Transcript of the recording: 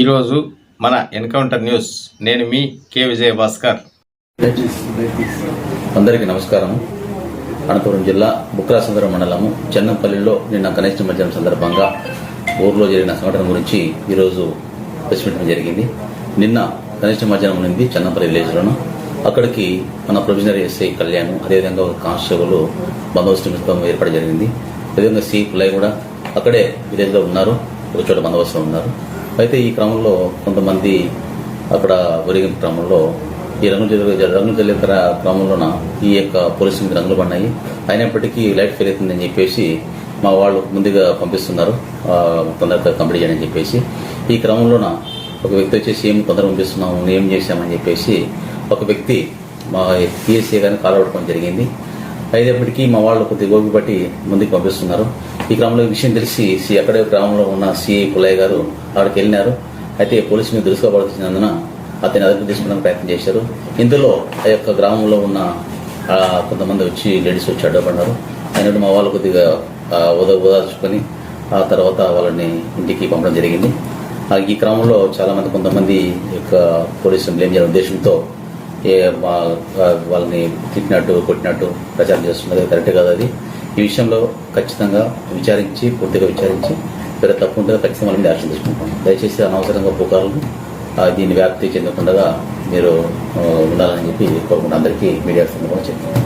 ఈరోజు మన encounter news. నేను మీ కె విజయ భాస్కర్ అందరికీ నమస్కారం. అనంతపురం జిల్లా బుక్రాసుందరం మండలము చెన్నంపల్లిలో నిన్న గణేష్ మధ్యాహ్నం సందర్భంగా ఊర్లో జరిగిన సంఘటన గురించి ఈరోజు ప్రెస్ మీట్ జరిగింది. నిన్న గణేష్ మధ్యాహ్నం ఉంది చెన్నంపల్లి విలేజ్లోను. అక్కడికి మన ప్రొవిజనరీ ఎస్ఐ కళ్యాణ్ అదేవిధంగా ఒక కానిస్టేబుల్ బందోబస్తు నిమిత్తం ఏర్పాటు జరిగింది. అదేవిధంగా సి పుల్లయ్య కూడా అక్కడే విలేజ్లో ఉన్నారు. ఒక చోట బందోబస్తులో ఉన్నారు. అయితే ఈ క్రమంలో కొంతమంది అక్కడ ఒరిగిన క్రమంలో ఈ రంగులు జల్లి రంగులు జల్లే క్రమంలోన ఈ యొక్క పోలీసు మీద రంగులు పడినాయి. అయినప్పటికీ లైట్ ఫెయిల్ అవుతుందని చెప్పేసి మా వాళ్ళు ముందుగా పంపిస్తున్నారు. తొందరగా కంప్లీట్ చేయని చెప్పేసి. ఈ క్రమంలోన ఒక వ్యక్తి వచ్చేసి ఏం తొందరగా పంపిస్తున్నాము ఏం చేశామని చెప్పేసి ఒక వ్యక్తి మా పిఎస్సీ గారిని కాలవడటం జరిగింది. అయినప్పటికీ మా వాళ్ళు కొద్దిగా గోపి పట్టి ముందుకు పంపిస్తున్నారు. ఈ క్రమంలో ఈ విషయం తెలిసి సి అక్కడే గ్రామంలో ఉన్న సిఐ పుల్లయ్య గారు అక్కడికి వెళ్ళినారు. అయితే పోలీసు మీద దురుసుకోబడుతున్నందున అతన్ని అదుపు తీసుకోవడానికి ప్రయత్నం చేశారు. ఇందులో ఆ యొక్క గ్రామంలో ఉన్న కొంతమంది వచ్చి లేడీస్ వచ్చి అడ్డపడ్డారు. అయినట్టు మా వాళ్ళు కొద్దిగా ఉద ఉదార్చుకొని ఆ తర్వాత వాళ్ళని ఇంటికి పంపడం జరిగింది. ఈ క్రమంలో చాలా మంది కొంతమంది ఈ యొక్క పోలీసులు బ్లేమ్ చేయాలనే ఉద్దేశంతో ఏ వాళ్ళని తిట్టినట్టు కొట్టినట్టు ప్రచారం చేస్తున్నది కరెక్ట్ కాదు అది. ఈ విషయంలో ఖచ్చితంగా విచారించి పూర్తిగా విచారించి ఇక్కడ తప్పు ఉంటే ఖచ్చితంగా మనం యాక్షన్ తీసుకుంటాం. దయచేసి అనవసరంగా పుకారులు దీన్ని వ్యాప్తి చెందకుండా మీరు ఉండాలని చెప్పి కోరుకుంటూ అందరికీ మీడియా సందర్భంగా చెప్తాను